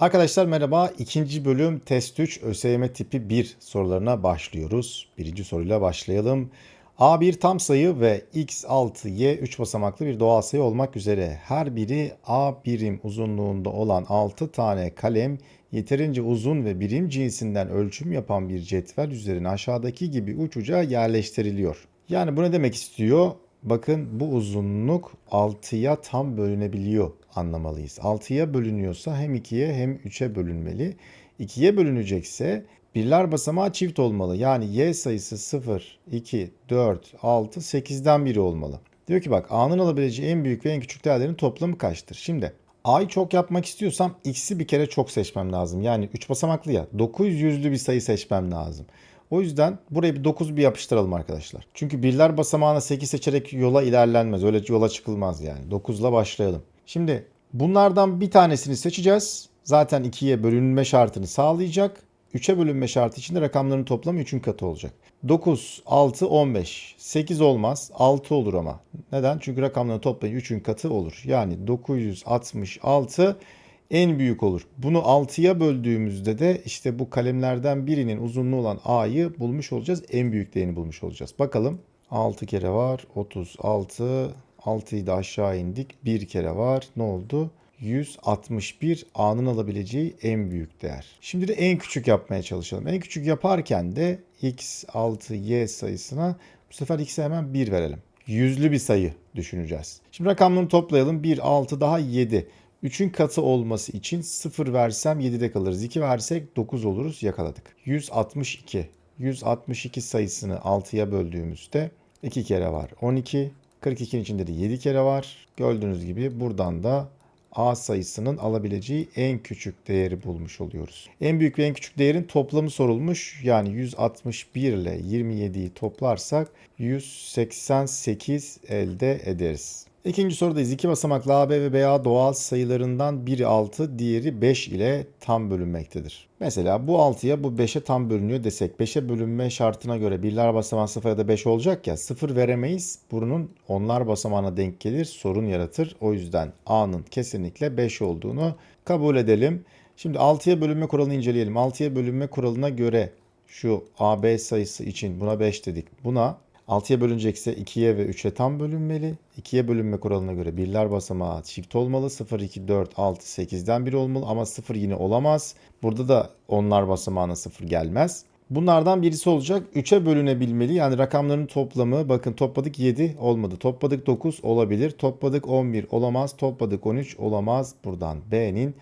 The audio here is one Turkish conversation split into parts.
Arkadaşlar merhaba. İkinci bölüm test 3 ÖSYM tipi 1 sorularına başlıyoruz. Birinci soruyla başlayalım. A1 tam sayı ve x6, y 3 basamaklı bir doğal sayı olmak üzere her biri A birim uzunluğunda olan 6 tane kalem yeterince uzun ve birim cinsinden ölçüm yapan bir cetvel üzerine aşağıdaki gibi uç uca yerleştiriliyor. Yani bu ne demek istiyor? Bakın bu uzunluk 6'ya tam bölünebiliyor anlamalıyız. 6'ya bölünüyorsa hem 2'ye hem 3'e bölünmeli. 2'ye bölünecekse birler basamağı çift olmalı. Yani y sayısı 0, 2, 4, 6, 8'den biri olmalı. Diyor ki bak a'nın alabileceği en büyük ve en küçük değerlerin toplamı kaçtır? Şimdi a'yı çok yapmak istiyorsam x'i bir kere çok seçmem lazım. Yani 3 basamaklı ya 900'lü bir sayı seçmem lazım. O yüzden buraya bir 9 bir yapıştıralım arkadaşlar. Çünkü birler basamağına 8 seçerek yola ilerlenmez. Öyle yola çıkılmaz yani. 9 ile başlayalım. Şimdi bunlardan bir tanesini seçeceğiz. Zaten 2'ye bölünme şartını sağlayacak. 3'e bölünme şartı için de rakamların toplamı 3'ün katı olacak. 9, 6, 15. 8 olmaz. 6 olur ama. Neden? Çünkü rakamların toplamı 3'ün katı olur. Yani 966 en büyük olur. Bunu 6'ya böldüğümüzde de işte bu kalemlerden birinin uzunluğu olan A'yı bulmuş olacağız. En büyük değerini bulmuş olacağız. Bakalım. 6 kere var. 36. 6'yı da aşağı indik. 1 kere var. Ne oldu? 161 A'nın alabileceği en büyük değer. Şimdi de en küçük yapmaya çalışalım. En küçük yaparken de x 6 y sayısına bu sefer x'e hemen 1 verelim. Yüzlü bir sayı düşüneceğiz. Şimdi rakamlarını toplayalım. 1, 6 daha 7. 3'ün katı olması için 0 versem 7'de kalırız. 2 versek 9 oluruz. Yakaladık. 162. 162 sayısını 6'ya böldüğümüzde 2 kere var. 12. 42'nin içinde de 7 kere var. Gördüğünüz gibi buradan da A sayısının alabileceği en küçük değeri bulmuş oluyoruz. En büyük ve en küçük değerin toplamı sorulmuş. Yani 161 ile 27'yi toplarsak 188 elde ederiz. İkinci sorudayız. İki basamaklı AB ve BA doğal sayılarından biri 6, diğeri 5 ile tam bölünmektedir. Mesela bu 6'ya bu 5'e tam bölünüyor desek 5'e bölünme şartına göre birler basamağı 0 ya da 5 olacak ya 0 veremeyiz. Bunun onlar basamağına denk gelir sorun yaratır. O yüzden A'nın kesinlikle 5 olduğunu kabul edelim. Şimdi 6'ya bölünme kuralını inceleyelim. 6'ya bölünme kuralına göre şu AB sayısı için buna 5 dedik. Buna 6'ya bölünecekse 2'ye ve 3'e tam bölünmeli. 2'ye bölünme kuralına göre birler basamağı çift olmalı. 0, 2, 4, 6, 8'den biri olmalı ama 0 yine olamaz. Burada da onlar basamağına 0 gelmez. Bunlardan birisi olacak. 3'e bölünebilmeli. Yani rakamların toplamı bakın topladık 7 olmadı. Topladık 9 olabilir. Topladık 11 olamaz. Topladık 13 olamaz. Buradan B'nin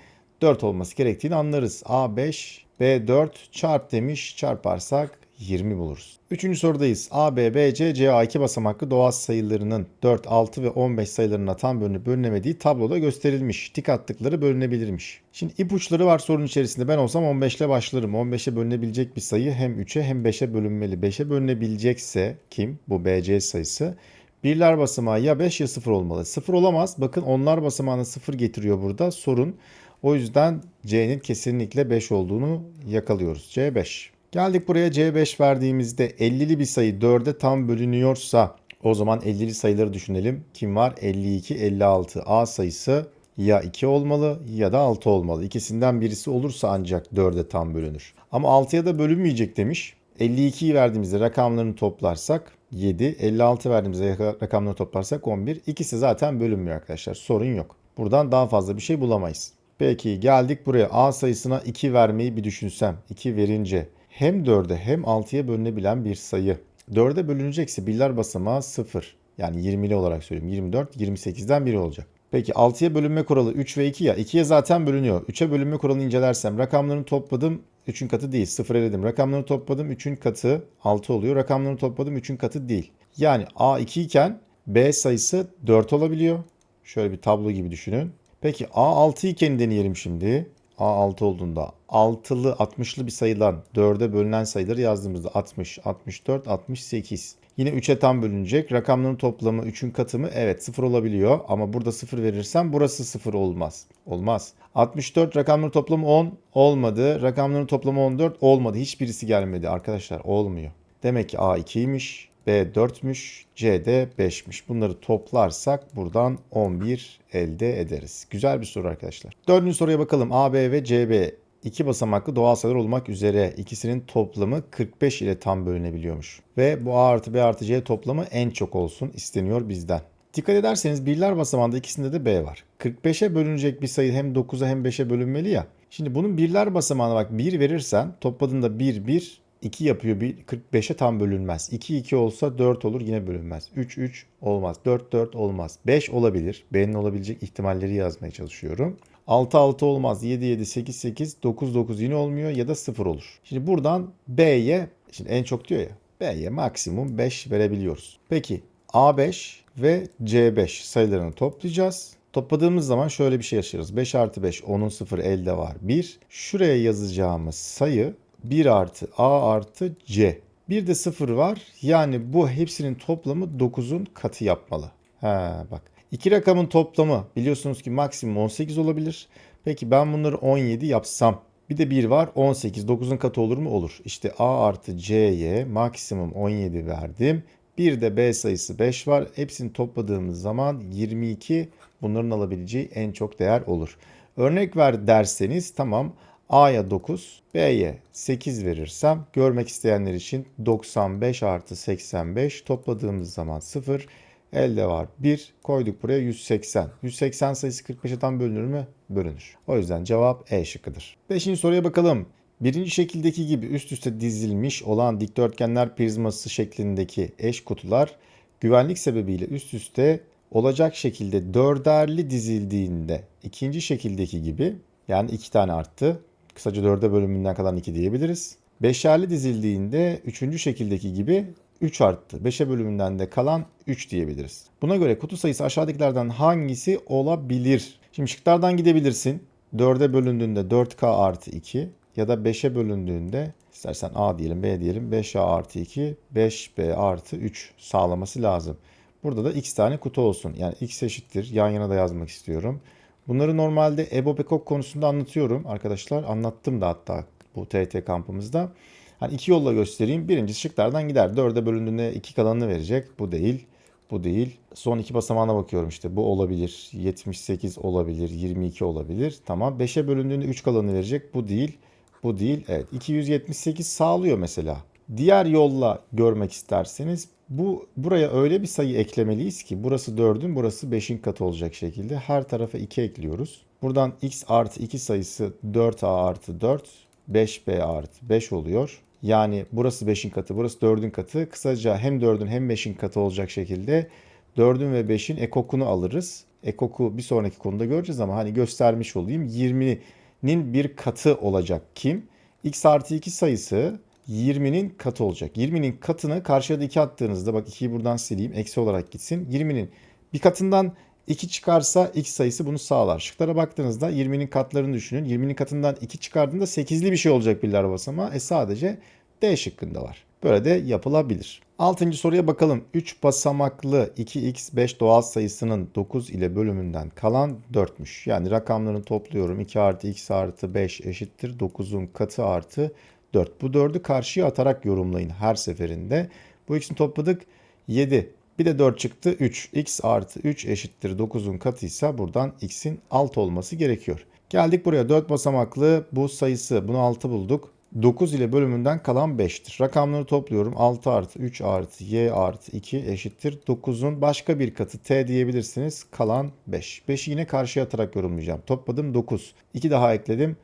4 olması gerektiğini anlarız. A 5, B 4 çarp demiş. Çarparsak 20 buluruz. Üçüncü sorudayız. A, B, B, C, C, A iki basamaklı doğal sayılarının 4, 6 ve 15 sayılarına tam bölünüp bölünemediği tabloda gösterilmiş. Tik attıkları bölünebilirmiş. Şimdi ipuçları var sorunun içerisinde. Ben olsam 15 ile başlarım. 15'e bölünebilecek bir sayı hem 3'e hem 5'e bölünmeli. 5'e bölünebilecekse kim? Bu B, C sayısı. Birler basamağı ya 5 ya 0 olmalı. 0 olamaz. Bakın onlar basamağına 0 getiriyor burada. Sorun. O yüzden C'nin kesinlikle 5 olduğunu yakalıyoruz. C 5. Geldik buraya C5 verdiğimizde 50'li bir sayı 4'e tam bölünüyorsa o zaman 50'li sayıları düşünelim. Kim var? 52, 56. A sayısı ya 2 olmalı ya da 6 olmalı. İkisinden birisi olursa ancak 4'e tam bölünür. Ama 6'ya da bölünmeyecek demiş. 52'yi verdiğimizde rakamlarını toplarsak 7, 56 verdiğimizde rakamlarını toplarsak 11. İkisi zaten bölünmüyor arkadaşlar. Sorun yok. Buradan daha fazla bir şey bulamayız. Peki geldik buraya. A sayısına 2 vermeyi bir düşünsem. 2 verince hem 4'e hem 6'ya bölünebilen bir sayı. 4'e bölünecekse birler basamağı 0. Yani 20'li olarak söyleyeyim. 24, 28'den biri olacak. Peki 6'ya bölünme kuralı 3 ve 2 ya. 2'ye zaten bölünüyor. 3'e bölünme kuralını incelersem rakamlarını topladım. 3'ün katı değil. 0 eledim. Rakamlarını topladım. 3'ün katı 6 oluyor. Rakamlarını topladım. 3'ün katı değil. Yani A 2 iken B sayısı 4 olabiliyor. Şöyle bir tablo gibi düşünün. Peki A 6 iken deneyelim şimdi. A6 olduğunda 6'lı 60'lı bir sayıdan 4'e bölünen sayıları yazdığımızda 60, 64, 68. Yine 3'e tam bölünecek. Rakamların toplamı 3'ün katı mı? Evet 0 olabiliyor ama burada 0 verirsem burası 0 olmaz. Olmaz. 64 rakamların toplamı 10 olmadı. Rakamların toplamı 14 olmadı. Hiçbirisi gelmedi arkadaşlar olmuyor. Demek ki A 2'ymiş. B 4'müş, C de 5'miş. Bunları toplarsak buradan 11 elde ederiz. Güzel bir soru arkadaşlar. Dördüncü soruya bakalım. A, B ve C, B iki basamaklı doğal sayılar olmak üzere ikisinin toplamı 45 ile tam bölünebiliyormuş. Ve bu A artı B artı C toplamı en çok olsun isteniyor bizden. Dikkat ederseniz birler basamağında ikisinde de B var. 45'e bölünecek bir sayı hem 9'a hem 5'e bölünmeli ya. Şimdi bunun birler basamağına bak 1 verirsen topladığında 1 1 2 yapıyor. Bir 45'e tam bölünmez. 2 2 olsa 4 olur yine bölünmez. 3 3 olmaz. 4 4 olmaz. 5 olabilir. B'nin olabilecek ihtimalleri yazmaya çalışıyorum. 6 6 olmaz. 7 7 8 8 9 9 yine olmuyor ya da 0 olur. Şimdi buradan B'ye şimdi en çok diyor ya B'ye maksimum 5 verebiliyoruz. Peki A5 ve C5 sayılarını toplayacağız. Topladığımız zaman şöyle bir şey yaşarız. 5 artı 5 10'un 0 elde var 1. Şuraya yazacağımız sayı 1 artı A artı C. Bir de 0 var. Yani bu hepsinin toplamı 9'un katı yapmalı. Ha bak. İki rakamın toplamı biliyorsunuz ki maksimum 18 olabilir. Peki ben bunları 17 yapsam bir de 1 var 18. 9'un katı olur mu? Olur. İşte A artı C'ye maksimum 17 verdim. Bir de B sayısı 5 var. Hepsini topladığımız zaman 22 bunların alabileceği en çok değer olur. Örnek ver derseniz tamam A'ya 9, B'ye 8 verirsem görmek isteyenler için 95 artı 85 topladığımız zaman 0. Elde var 1 koyduk buraya 180. 180 sayısı 45'e tam bölünür mü? Bölünür. O yüzden cevap E şıkkıdır. Beşinci soruya bakalım. Birinci şekildeki gibi üst üste dizilmiş olan dikdörtgenler prizması şeklindeki eş kutular güvenlik sebebiyle üst üste olacak şekilde dörderli dizildiğinde ikinci şekildeki gibi yani iki tane arttı. Kısaca dörde bölümünden kalan 2 diyebiliriz. Beşerli dizildiğinde üçüncü şekildeki gibi 3 arttı. 5'e bölümünden de kalan 3 diyebiliriz. Buna göre kutu sayısı aşağıdakilerden hangisi olabilir? Şimdi şıklardan gidebilirsin. 4'e bölündüğünde 4K artı 2 ya da 5'e bölündüğünde istersen A diyelim B diyelim 5A artı 2 5B artı 3 sağlaması lazım. Burada da x tane kutu olsun. Yani x eşittir. Yan yana da yazmak istiyorum. Bunları normalde EBO Pekok konusunda anlatıyorum arkadaşlar. Anlattım da hatta bu TT kampımızda. Hani iki yolla göstereyim. Birincisi şıklardan gider. Dörde bölündüğünde iki kalanını verecek. Bu değil. Bu değil. Son iki basamağına bakıyorum işte. Bu olabilir. 78 olabilir. 22 olabilir. Tamam. 5'e bölündüğünde 3 kalanını verecek. Bu değil. Bu değil. Evet. 278 sağlıyor mesela. Diğer yolla görmek isterseniz bu buraya öyle bir sayı eklemeliyiz ki burası 4'ün burası 5'in katı olacak şekilde her tarafa 2 ekliyoruz. Buradan x artı 2 sayısı 4a artı 4 5b artı 5 oluyor. Yani burası 5'in katı burası 4'ün katı. Kısaca hem 4'ün hem 5'in katı olacak şekilde 4'ün ve 5'in ekokunu alırız. Ekoku bir sonraki konuda göreceğiz ama hani göstermiş olayım. 20'nin bir katı olacak kim? x artı 2 sayısı 20'nin katı olacak. 20'nin katını karşıya da 2 attığınızda bak 2'yi buradan sileyim eksi olarak gitsin. 20'nin bir katından 2 çıkarsa x sayısı bunu sağlar. Şıklara baktığınızda 20'nin katlarını düşünün. 20'nin katından 2 çıkardığında 8'li bir şey olacak birler basamağı. E sadece D şıkkında var. Böyle de yapılabilir. Altıncı soruya bakalım. 3 basamaklı 2x5 doğal sayısının 9 ile bölümünden kalan 4'müş. Yani rakamlarını topluyorum. 2 artı x artı 5 eşittir. 9'un katı artı 4. Bu 4'ü karşıya atarak yorumlayın her seferinde. Bu ikisini topladık 7. Bir de 4 çıktı 3. x artı 3 eşittir 9'un katıysa buradan x'in 6 olması gerekiyor. Geldik buraya 4 basamaklı bu sayısı bunu 6 bulduk. 9 ile bölümünden kalan 5'tir. Rakamları topluyorum. 6 artı 3 artı y artı 2 eşittir. 9'un başka bir katı t diyebilirsiniz. Kalan 5. 5'i yine karşıya atarak yorumlayacağım. Topladım 9. 2 daha ekledim.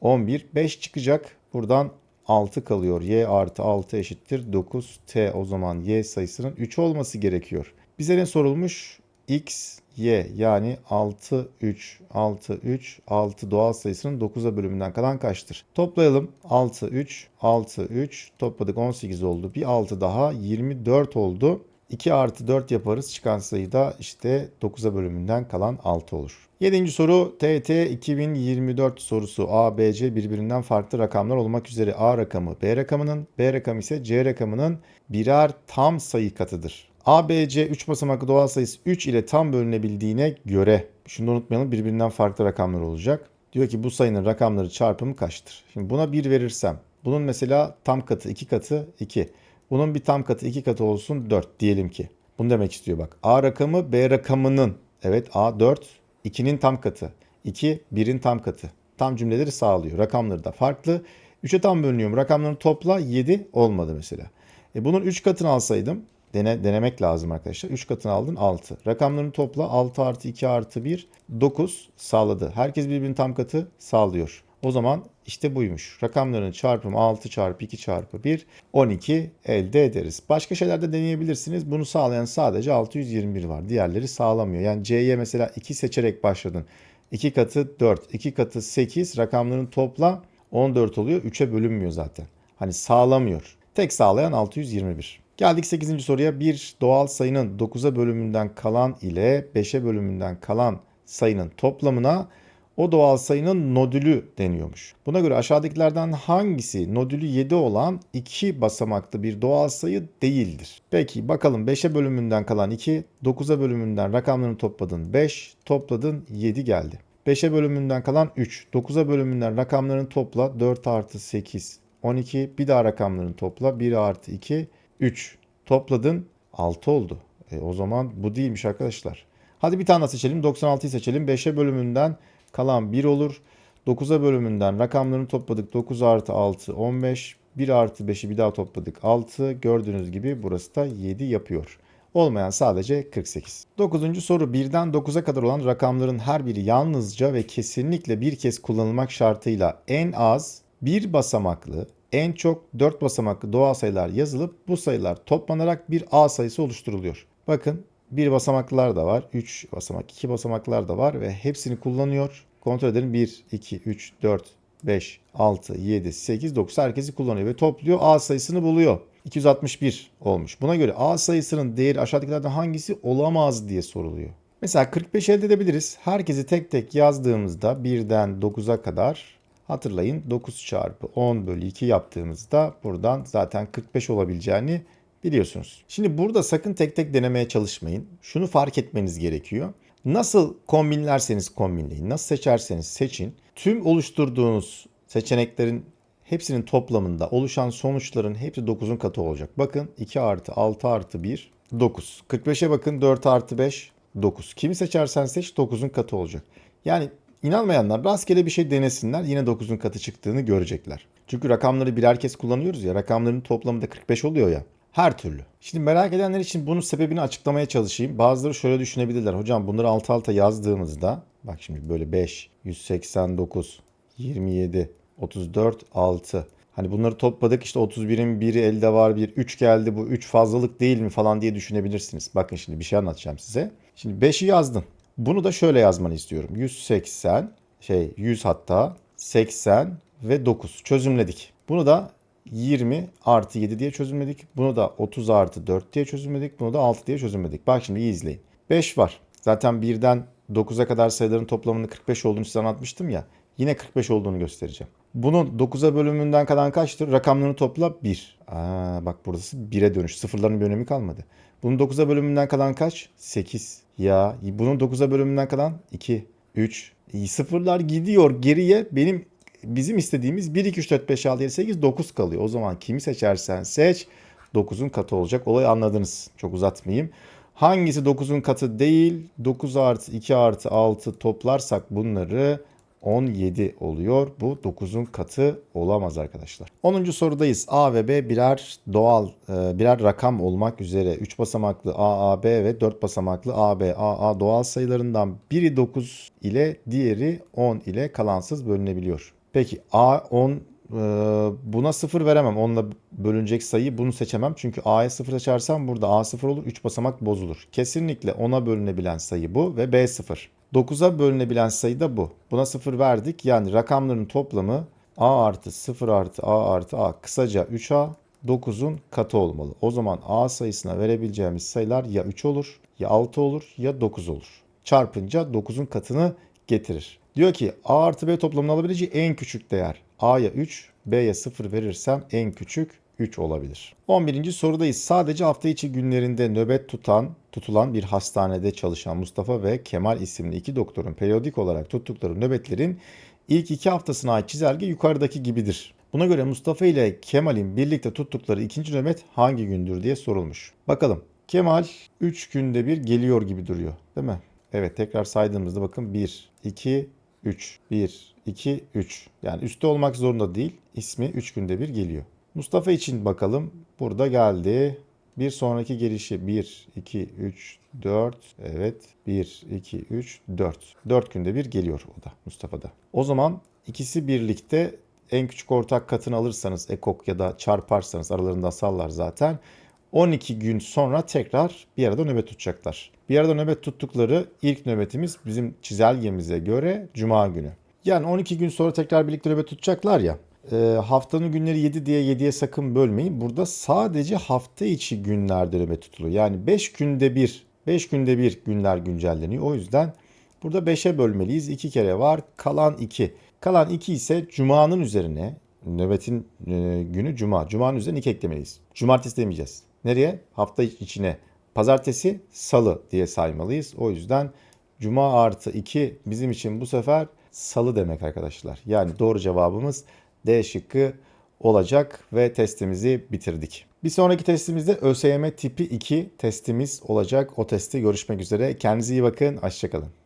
11. 5 çıkacak. Buradan 6 kalıyor. Y artı 6 eşittir 9. T o zaman Y sayısının 3 olması gerekiyor. Bize ne sorulmuş? X, Y yani 6, 3, 6, 3, 6 doğal sayısının 9'a bölümünden kalan kaçtır? Toplayalım. 6, 3, 6, 3 topladık 18 oldu. Bir 6 daha 24 oldu. 2 artı 4 yaparız. Çıkan sayı da işte 9'a bölümünden kalan 6 olur. 7. soru TT 2024 sorusu A, B, C birbirinden farklı rakamlar olmak üzere A rakamı B rakamının, B rakamı ise C rakamının birer tam sayı katıdır. A, B, C 3 basamaklı doğal sayısı 3 ile tam bölünebildiğine göre şunu unutmayalım birbirinden farklı rakamlar olacak. Diyor ki bu sayının rakamları çarpımı kaçtır? Şimdi buna 1 verirsem bunun mesela tam katı 2 katı 2. Bunun bir tam katı iki katı olsun 4 diyelim ki. Bunu demek istiyor bak. A rakamı B rakamının evet A 4 2'nin tam katı. 2 1'in tam katı. Tam cümleleri sağlıyor. Rakamları da farklı. 3'e tam bölünüyorum. Rakamlarını topla 7 olmadı mesela. E bunun 3 katını alsaydım dene, denemek lazım arkadaşlar. 3 katını aldın 6. Rakamlarını topla 6 artı 2 artı 1 9 sağladı. Herkes birbirinin tam katı sağlıyor. O zaman işte buymuş. Rakamların çarpımı 6 çarpı 2 çarpı 1 12 elde ederiz. Başka şeyler de deneyebilirsiniz. Bunu sağlayan sadece 621 var. Diğerleri sağlamıyor. Yani C'ye mesela 2 seçerek başladın. 2 katı 4, 2 katı 8 rakamların topla 14 oluyor. 3'e bölünmüyor zaten. Hani sağlamıyor. Tek sağlayan 621. Geldik 8. soruya. Bir doğal sayının 9'a bölümünden kalan ile 5'e bölümünden kalan sayının toplamına o doğal sayının nodülü deniyormuş. Buna göre aşağıdakilerden hangisi nodülü 7 olan 2 basamaklı bir doğal sayı değildir? Peki bakalım 5'e bölümünden kalan 2, 9'a bölümünden rakamlarını topladın 5, topladın 7 geldi. 5'e bölümünden kalan 3, 9'a bölümünden rakamlarını topla 4 artı 8, 12, bir daha rakamlarını topla 1 artı 2, 3. Topladın 6 oldu. E, o zaman bu değilmiş arkadaşlar. Hadi bir tane seçelim. 96'yı seçelim. 5'e bölümünden kalan 1 olur. 9'a bölümünden rakamlarını topladık. 9 artı 6 15. 1 artı 5'i bir daha topladık. 6. Gördüğünüz gibi burası da 7 yapıyor. Olmayan sadece 48. 9. soru 1'den 9'a kadar olan rakamların her biri yalnızca ve kesinlikle bir kez kullanılmak şartıyla en az bir basamaklı, en çok 4 basamaklı doğal sayılar yazılıp bu sayılar toplanarak bir A sayısı oluşturuluyor. Bakın bir basamaklılar da var, 3 basamak, 2 basamaklar da var ve hepsini kullanıyor. Kontrol edelim 1, 2, 3, 4, 5, 6, 7, 8, 9 herkesi kullanıyor ve topluyor A sayısını buluyor. 261 olmuş. Buna göre A sayısının değeri aşağıdakilerden hangisi olamaz diye soruluyor. Mesela 45 elde edebiliriz. Herkesi tek tek yazdığımızda 1'den 9'a kadar hatırlayın 9 çarpı 10 bölü 2 yaptığımızda buradan zaten 45 olabileceğini biliyorsunuz. Şimdi burada sakın tek tek denemeye çalışmayın. Şunu fark etmeniz gerekiyor. Nasıl kombinlerseniz kombinleyin, nasıl seçerseniz seçin. Tüm oluşturduğunuz seçeneklerin hepsinin toplamında oluşan sonuçların hepsi 9'un katı olacak. Bakın 2 artı 6 artı 1 9. 45'e bakın 4 artı 5 9. Kimi seçersen seç 9'un katı olacak. Yani inanmayanlar rastgele bir şey denesinler yine 9'un katı çıktığını görecekler. Çünkü rakamları birer kez kullanıyoruz ya rakamların toplamı da 45 oluyor ya. Her türlü. Şimdi merak edenler için bunun sebebini açıklamaya çalışayım. Bazıları şöyle düşünebilirler. Hocam bunları alt alta yazdığımızda bak şimdi böyle 5, 189, 27, 34, 6. Hani bunları topladık işte 31'in biri elde var bir 3 geldi bu 3 fazlalık değil mi falan diye düşünebilirsiniz. Bakın şimdi bir şey anlatacağım size. Şimdi 5'i yazdım. Bunu da şöyle yazmanı istiyorum. 180 şey 100 hatta 80 ve 9 çözümledik. Bunu da 20 artı 7 diye çözümledik. Bunu da 30 artı 4 diye çözümledik. Bunu da 6 diye çözümledik. Bak şimdi iyi izleyin. 5 var. Zaten 1'den 9'a kadar sayıların toplamının 45 olduğunu size anlatmıştım ya. Yine 45 olduğunu göstereceğim. Bunun 9'a bölümünden kalan kaçtır? Rakamlarını topla 1. Aa, bak burası 1'e dönüş. Sıfırların bir önemi kalmadı. Bunun 9'a bölümünden kalan kaç? 8. Ya bunun 9'a bölümünden kalan 2, 3. Sıfırlar gidiyor geriye. Benim bizim istediğimiz 1, 2, 3, 4, 5, 6, 7, 8, 9 kalıyor. O zaman kimi seçersen seç 9'un katı olacak. Olayı anladınız. Çok uzatmayayım. Hangisi 9'un katı değil? 9 artı 2 artı 6 toplarsak bunları 17 oluyor. Bu 9'un katı olamaz arkadaşlar. 10. sorudayız. A ve B birer doğal e, birer rakam olmak üzere 3 basamaklı A, A, B ve 4 basamaklı A, B, A, A doğal sayılarından biri 9 ile diğeri 10 ile kalansız bölünebiliyor. Peki A 10 buna 0 veremem. Onunla bölünecek sayı bunu seçemem. Çünkü A'ya 0 seçersem burada A 0 olur. 3 basamak bozulur. Kesinlikle 10'a bölünebilen sayı bu ve B 0. 9'a bölünebilen sayı da bu. Buna 0 verdik. Yani rakamların toplamı A artı 0 artı A artı A kısaca 3A 9'un katı olmalı. O zaman A sayısına verebileceğimiz sayılar ya 3 olur ya 6 olur ya 9 olur. Çarpınca 9'un katını getirir. Diyor ki A artı B toplamını alabileceği en küçük değer. A'ya 3, B'ye 0 verirsem en küçük 3 olabilir. 11. sorudayız. Sadece hafta içi günlerinde nöbet tutan, tutulan bir hastanede çalışan Mustafa ve Kemal isimli iki doktorun periyodik olarak tuttukları nöbetlerin ilk iki haftasına ait çizelge yukarıdaki gibidir. Buna göre Mustafa ile Kemal'in birlikte tuttukları ikinci nöbet hangi gündür diye sorulmuş. Bakalım. Kemal 3 günde bir geliyor gibi duruyor. Değil mi? Evet tekrar saydığımızda bakın 1, 2, 3. 1, 2, 3. Yani üstte olmak zorunda değil. İsmi 3 günde bir geliyor. Mustafa için bakalım. Burada geldi. Bir sonraki gelişi 1, 2, 3, 4. Evet. 1, 2, 3, 4. 4 günde bir geliyor o da Mustafa'da. O zaman ikisi birlikte en küçük ortak katını alırsanız ekok ya da çarparsanız aralarında sallar zaten. 12 gün sonra tekrar bir arada nöbet tutacaklar. Bir arada nöbet tuttukları ilk nöbetimiz bizim çizelgemize göre cuma günü. Yani 12 gün sonra tekrar birlikte nöbet tutacaklar ya. e, haftanın günleri 7 diye 7'ye sakın bölmeyin. Burada sadece hafta içi günlerde nöbet tutuluyor. Yani 5 günde bir, 5 günde bir günler güncelleniyor. O yüzden burada 5'e bölmeliyiz. 2 kere var. Kalan 2. Kalan 2 ise cumanın üzerine nöbetin e, günü cuma. Cuma'nın üzerine 2 eklemeliyiz. Cumartesi demeyeceğiz. Nereye? Hafta içine. Pazartesi, salı diye saymalıyız. O yüzden cuma artı 2 bizim için bu sefer salı demek arkadaşlar. Yani doğru cevabımız D şıkkı olacak ve testimizi bitirdik. Bir sonraki testimizde ÖSYM tipi 2 testimiz olacak. O testi görüşmek üzere. Kendinize iyi bakın. Hoşçakalın.